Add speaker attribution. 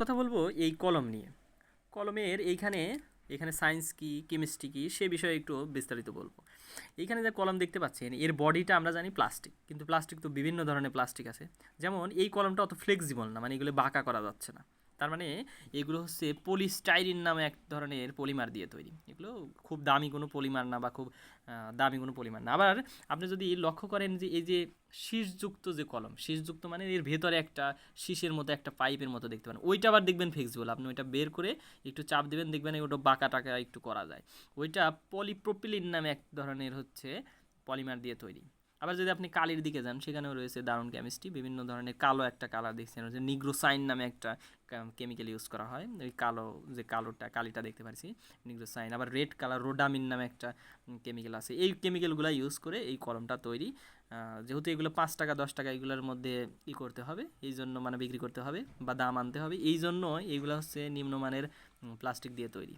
Speaker 1: কথা বলব এই কলম নিয়ে। কলমের এইখানে, এখানে সায়েন্স কি কেমিস্ট্রি কি, সে বিষয়ে একটু বিস্তারিত বলব। এইখানে যে কলম দেখতে পাচ্ছেন, এর বডিটা আমরা জানি প্লাস্টিক কিন্তু প্লাস্টিক তো বিভিন্ন ধরনের প্লাস্টিক আছে। যেমন এই কলমটা অত ফ্লেক্সিবল না মানে এগুলো বাঁকা করা যাচ্ছে না। তার মানে এগুলো হচ্ছে পলিস্টাইরিন নামে এক ধরনের পলিমার দিয়ে তৈরি। এগুলো খুব দামি কোনো পলিমার না বা খুব দামি কোনো পলিমার না। আবার আপনি যদি লক্ষ্য করেন যে এই যে শীষযুক্ত যে কলম, শীষযুক্ত মানে এর ভেতরে একটা শীষের মতো একটা পাইপের মতো দেখতে পান। ওইটা আবার দেখবেন ফ্লেক্সিবল আপনি ওইটা বের করে একটু চাপ দেবেন, দেখবেন ওটা বাঁকা টাকা একটু করা যায়। ওইটা পলিপ্রোপিলিন নামে এক ধরনের হচ্ছে পলিমার দিয়ে তৈরি। আবার যদি আপনি কালির দিকে যান, সেখানেও রয়েছে দারুণ কেমিস্ট্রি বিভিন্ন ধরনের কালো একটা কালার দেখছেন হচ্ছে নিগ্রোসাইন নামে একটা কেমিক্যাল ইউজ করা হয়, ওই কালো, যে কালোটা, কালিটা দেখতে পাচ্ছি নিগ্রোসাইন। আবার রেড কালার রোডামিন নামে একটা কেমিক্যাল আছে। এই কেমিক্যালগুলো ইউজ করে এই কলমটা তৈরি। যেহেতু এগুলো পাঁচ টাকা, দশ টাকা এগুলোর মধ্যে ই করতে হবে, এই জন্য মানে বিক্রি করতে হবে বা দাম আনতে হবে। এই জন্য এইগুলো হচ্ছে নিম্নমানের প্লাস্টিক দিয়ে তৈরি।